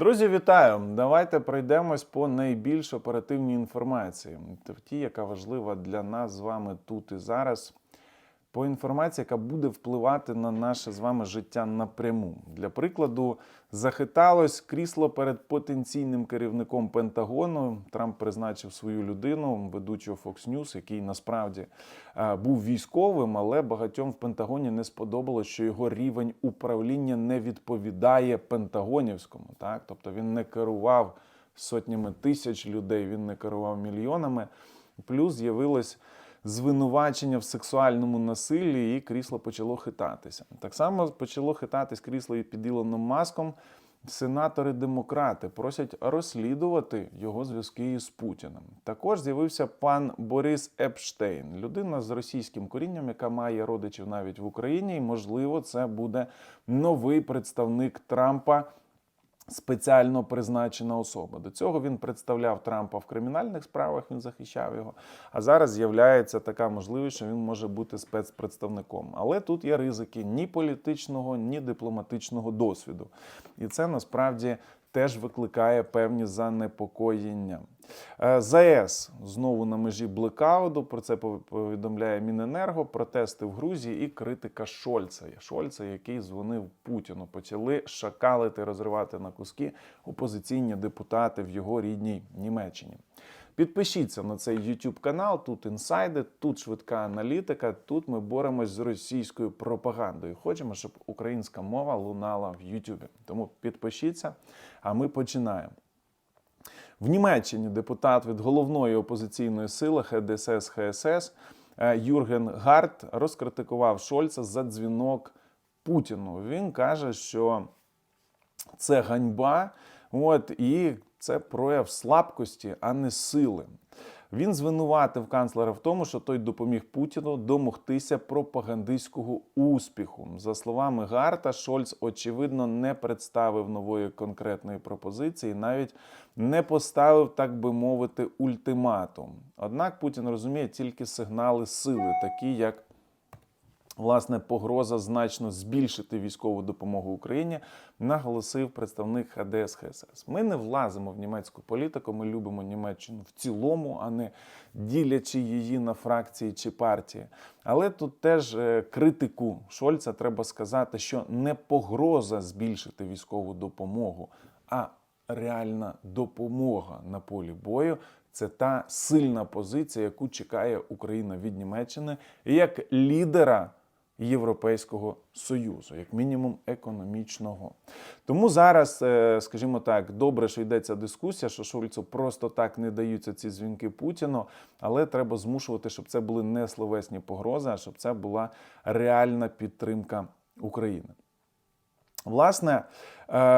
Друзі, вітаю! Давайте пройдемось по найбільш оперативній інформації. Ті, яка важлива для нас з вами тут і зараз. По інформації, яка буде впливати на наше з вами життя напряму. Для прикладу, захиталось крісло перед потенційним керівником Пентагону. Трамп призначив свою людину, ведучого Fox News, який насправді е, був військовим, але багатьом в Пентагоні не сподобалось, що його рівень управління не відповідає Пентагонівському. Так? Тобто він не керував сотнями тисяч людей, він не керував мільйонами. Плюс з'явилось звинувачення в сексуальному насиллі, і крісло почало хитатися. Так само почало хитатись крісло і під Ілоном Маском. Сенатори-демократи просять розслідувати його зв'язки із Путіним. Також з'явився пан Борис Епштейн, людина з російським корінням, яка має родичів навіть в Україні, і можливо, це буде новий представник Трампа спеціально призначена особа. До цього він представляв Трампа в кримінальних справах, він захищав його. А зараз з'являється така можливість, що він може бути спецпредставником. Але тут є ризики ні політичного, ні дипломатичного досвіду. І це насправді теж викликає певні занепокоєння. Е, ЗАЕС знову на межі блекауду. Про це повідомляє Міненерго. Протести в Грузії і критика Шольца. Шольца, який дзвонив Путіну, почали шакалити, розривати на куски опозиційні депутати в його рідній Німеччині. Підпишіться на цей YouTube канал. Тут інсайди, тут швидка аналітика. Тут ми боремось з російською пропагандою. Хочемо, щоб українська мова лунала в YouTube. Тому підпишіться, а ми починаємо. В Німеччині депутат від головної опозиційної сили ХДСС ХСС Юрген Гарт розкритикував Шольца за дзвінок Путіну. Він каже, що це ганьба, от і це прояв слабкості, а не сили. Він звинуватив канцлера в тому, що той допоміг Путіну домогтися пропагандистського успіху. За словами Гарта, Шольц очевидно не представив нової конкретної пропозиції, навіть не поставив, так би мовити, ультиматум. Однак Путін розуміє тільки сигнали сили, такі як власне погроза значно збільшити військову допомогу Україні, наголосив представник ХДС ХСС. Ми не влазимо в німецьку політику. Ми любимо Німеччину в цілому, а не ділячи її на фракції чи партії. Але тут теж е, критику Шольца треба сказати, що не погроза збільшити військову допомогу, а реальна допомога на полі бою. Це та сильна позиція, яку чекає Україна від Німеччини як лідера Європейського союзу, як мінімум економічного. Тому зараз, е, скажімо так, добре, що йдеться дискусія, що Шольцу просто так не даються ці дзвінки Путіну, але треба змушувати, щоб це були не словесні погрози, а щоб це була реальна підтримка України. Власне, е,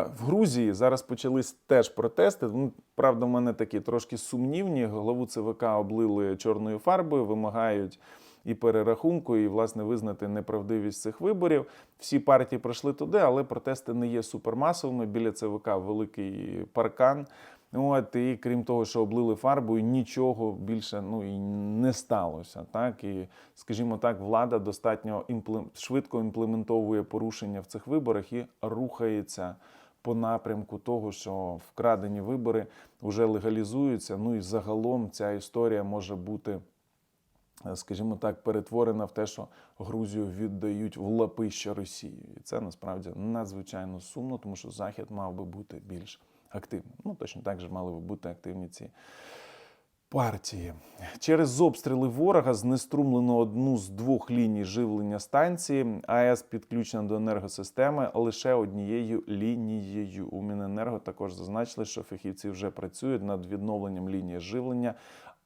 в Грузії зараз почались теж протести. Ну, правда, в мене такі трошки сумнівні. Голову ЦВК облили чорною фарбою, вимагають і перерахунку, і власне визнати неправдивість цих виборів. Всі партії пройшли туди, але протести не є супермасовими. Біля ЦВК великий паркан. От, і крім того, що облили фарбою, нічого більше ну і не сталося. Так і скажімо так, влада достатньо імплем... швидко імплементовує порушення в цих виборах і рухається по напрямку того, що вкрадені вибори вже легалізуються. Ну і загалом ця історія може бути. Скажімо так, перетворена в те, що Грузію віддають в лапище Росії, і це насправді надзвичайно сумно, тому що Захід мав би бути більш активним. Ну точно так же мали би бути активні ці партії. Через обстріли ворога знеструмлено одну з двох ліній живлення станції. АЕС підключена до енергосистеми лише однією лінією. У Міненерго також зазначили, що фахівці вже працюють над відновленням лінії живлення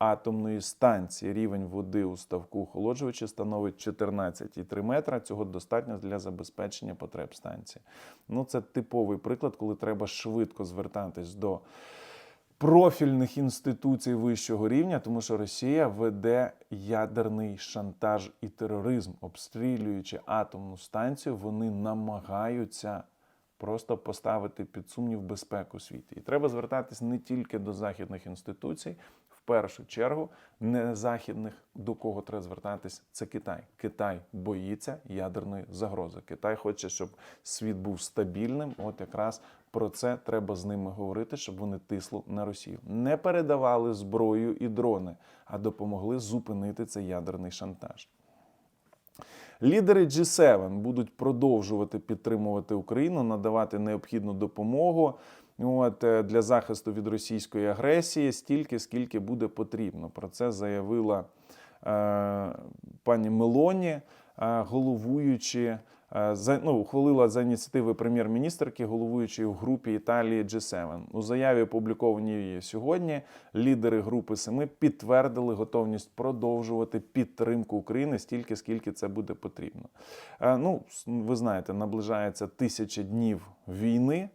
атомної станції. Рівень води у ставку охолоджувача становить 14,3 метра. Цього достатньо для забезпечення потреб станції. Ну, це типовий приклад, коли треба швидко звертатись до. Профільних інституцій вищого рівня, тому що Росія веде ядерний шантаж і тероризм, обстрілюючи атомну станцію, вони намагаються просто поставити під сумнів безпеку світі. І треба звертатись не тільки до західних інституцій, першу чергу не західних, до кого треба звертатись, це Китай. Китай боїться ядерної загрози. Китай хоче, щоб світ був стабільним. От якраз про це треба з ними говорити, щоб вони тисли на Росію. Не передавали зброю і дрони, а допомогли зупинити цей ядерний шантаж. Лідери G7 будуть продовжувати підтримувати Україну, надавати необхідну допомогу от, е, для захисту від російської агресії стільки, скільки буде потрібно. Про це заявила е, пані Мелоні, е, головуючи. е, За ну, ухвалила за ініціативи прем'єр-міністрки, головуючої в групі Італії G7. У заяві, опублікованій сьогодні, лідери групи семи підтвердили готовність продовжувати підтримку України стільки, скільки це буде потрібно. Ну, ви знаєте, наближається тисяча днів війни.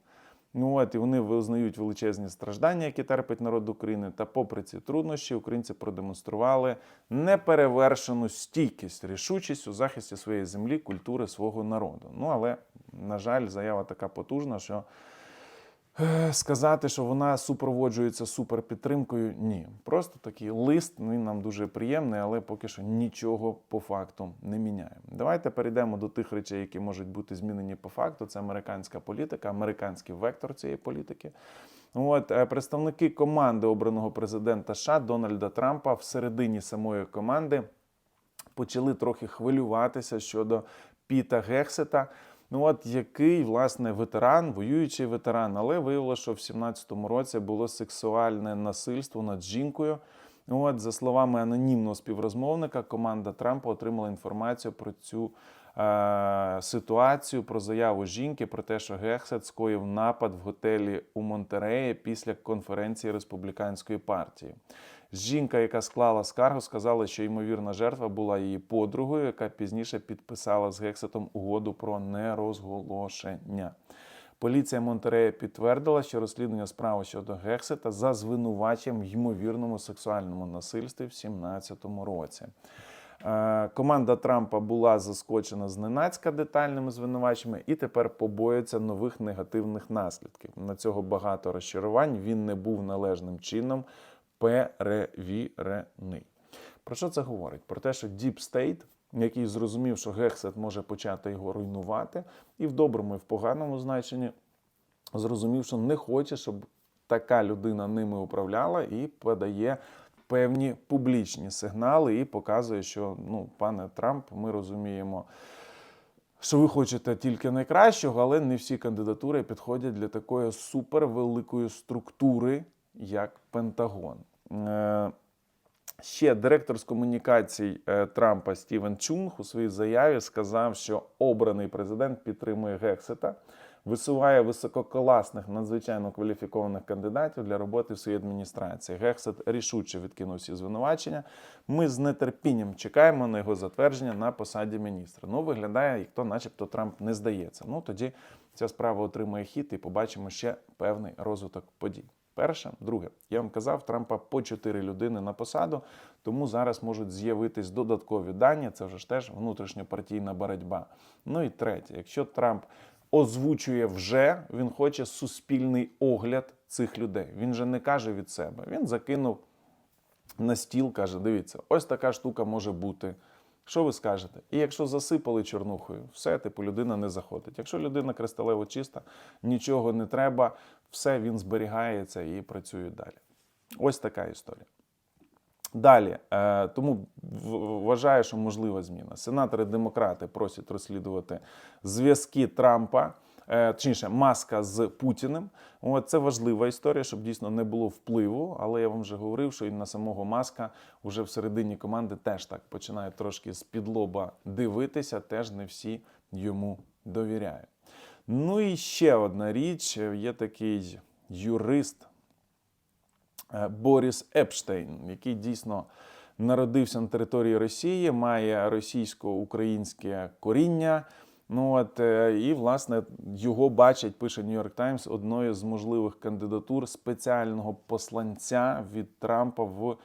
Ну от і вони визнають величезні страждання, які терпить народ України. Та попри ці труднощі, українці продемонстрували неперевершену стійкість, рішучість у захисті своєї землі, культури свого народу. Ну але на жаль, заява така потужна, що сказати, що вона супроводжується суперпідтримкою, ні. Просто такий лист. Він нам дуже приємний, але поки що нічого по факту не міняє. Давайте перейдемо до тих речей, які можуть бути змінені по факту. Це американська політика, американський вектор цієї політики. От е, представники команди обраного президента США Дональда Трампа всередині самої команди почали трохи хвилюватися щодо Піта Гексета. Ну, от який, власне, ветеран, воюючий ветеран, але виявилося, що в 17-му році було сексуальне насильство над жінкою. От, за словами анонімного співрозмовника, команда Трампа отримала інформацію про цю е, ситуацію, про заяву жінки, про те, що Гексет скоїв напад в готелі у Монтереї після конференції республіканської партії. Жінка, яка склала скаргу, сказала, що ймовірна жертва була її подругою, яка пізніше підписала з Гексетом угоду про нерозголошення. Поліція Монтерея підтвердила, що розслідування справи щодо Гексета за звинуваченням в ймовірному сексуальному насильстві в 2017 році. Е, Команда Трампа була заскочена зненацька детальними звинуваченнями і тепер побоюється нових негативних наслідків. На цього багато розчарувань. Він не був належним чином перевірений. Про що це говорить? Про те, що Deep State, який зрозумів, що Гексет може почати його руйнувати, і в доброму, і в поганому значенні зрозумів, що не хоче, щоб така людина ними управляла і подає певні публічні сигнали і показує, що ну, пане Трамп, ми розуміємо. Що ви хочете тільки найкращого, але не всі кандидатури підходять для такої супервеликої структури, як Пентагон. Е, Ще директор з комунікацій е, Трампа Стівен Чунг у своїй заяві сказав, що обраний президент підтримує Гексета, висуває висококласних, надзвичайно кваліфікованих кандидатів для роботи в своїй адміністрації. Гексет рішуче відкинув всі звинувачення. Ми з нетерпінням чекаємо на його затвердження на посаді міністра. Ну, виглядає, як то, начебто, Трамп не здається. Ну тоді ця справа отримає хід і побачимо ще певний розвиток подій. Перше, друге, я вам казав, Трампа по чотири людини на посаду, тому зараз можуть з'явитись додаткові дані. Це вже ж теж внутрішньопартійна боротьба. Ну і третє, якщо Трамп озвучує вже, він хоче суспільний огляд цих людей. Він же не каже від себе. Він закинув на стіл, каже: дивіться, ось така штука може бути. Що ви скажете? І якщо засипали чорнухою, все, типу, людина не заходить. Якщо людина кристалево чиста, нічого не треба, все він зберігається і працює далі. Ось така історія. Далі, е, тому вважаю, що можлива зміна. Сенатори демократи просять розслідувати зв'язки Трампа, точніше, маска з Путіним. От це важлива історія, щоб дійсно не було впливу. Але я вам вже говорив, що і на самого маска вже всередині команди теж так починають трошки з підлоба дивитися, теж не всі йому довіряють. Ну і ще одна річ: є такий юрист. Е, Боріс Епштейн, який дійсно народився на території Росії, має російсько-українське коріння. Ну от е, і власне його бачать, пише Нью-Йорк Таймс, одною з можливих кандидатур спеціального посланця від Трампа в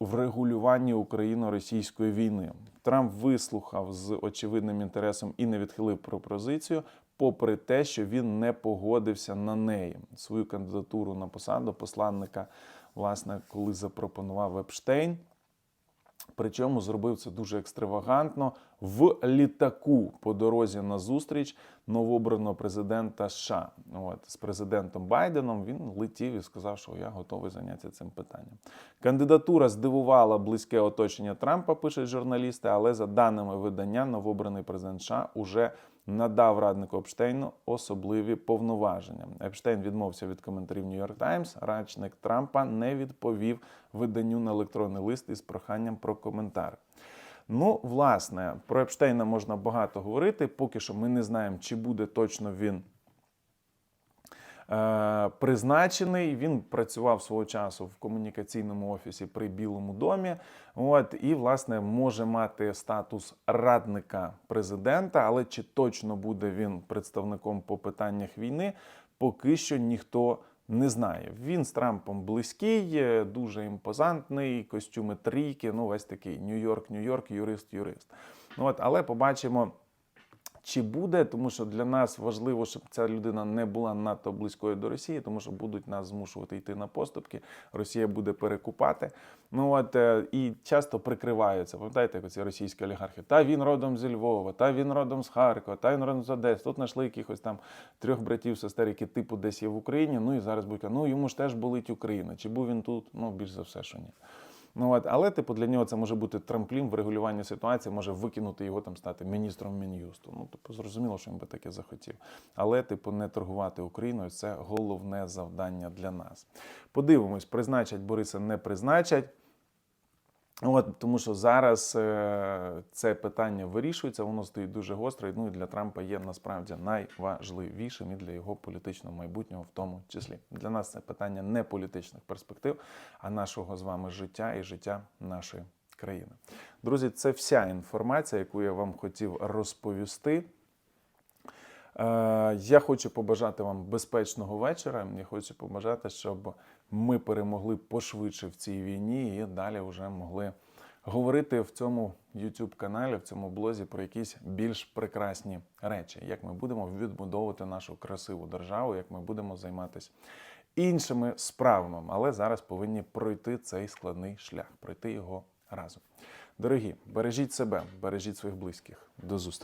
врегулюванні україно-російської війни. Трамп вислухав з очевидним інтересом і не відхилив пропозицію попри те, що він не погодився на неї. Свою кандидатуру на посаду посланника, власне, коли запропонував Епштейн. Причому зробив це дуже екстравагантно в літаку по дорозі на зустріч новообраного президента США. От з президентом Байденом він летів і сказав, що я готовий зайнятися цим питанням. Кандидатура здивувала близьке оточення Трампа, пишуть журналісти. Але за даними видання, новообраний президент США уже надав раднику Епштейну особливі повноваження. Епштейн відмовився від коментарів York Times. Рачник Трампа не відповів виданню на електронний лист із проханням про коментар. Ну, власне, про Епштейна можна багато говорити. Поки що ми не знаємо, чи буде точно він е, призначений. Він працював свого часу в комунікаційному офісі при Білому домі. От, і, власне, може мати статус радника президента, але чи точно буде він представником по питаннях війни, поки що ніхто не знає. Він з Трампом близький, е, дуже імпозантний, костюми трійки, ну весь такий Нью-Йорк, Нью-Йорк, юрист, юрист. Ну, от, але побачимо. Чи буде, тому що для нас важливо, щоб ця людина не була надто близькою до Росії, тому що будуть нас змушувати йти на поступки. Росія буде перекупати. Ну от е, і часто прикриваються. Пам'ятаєте, як ці російські олігархи? Та він родом зі Львова, та він родом з Харкова, та він родом з Одеси. Тут знайшли якихось там трьох братів, сестер, які типу десь є в Україні. Ну і зараз казати, ну йому ж теж болить Україна. Чи був він тут? Ну більш за все, що ні. Ну от, але типу для нього це може бути трамплін в регулюванні ситуації, може викинути його там стати міністром мін'юсту. Ну типу зрозуміло, що він би таке захотів. Але, типу, не торгувати Україною це головне завдання для нас. Подивимось, призначать Бориса, не призначать. От, тому що зараз е, це питання вирішується, воно стоїть дуже гостро. і, Ну і для Трампа є насправді найважливішим і для його політичного майбутнього, в тому числі. Для нас це питання не політичних перспектив, а нашого з вами життя і життя нашої країни. Друзі, це вся інформація, яку я вам хотів розповісти. Е, Я хочу побажати вам безпечного вечора. Я хочу побажати, щоб ми перемогли пошвидше в цій війні і далі вже могли говорити в цьому youtube каналі, в цьому блозі про якісь більш прекрасні речі, як ми будемо відбудовувати нашу красиву державу, як ми будемо займатися іншими справами. Але зараз повинні пройти цей складний шлях, пройти його разом. Дорогі, бережіть себе, бережіть своїх близьких. До зустрічі.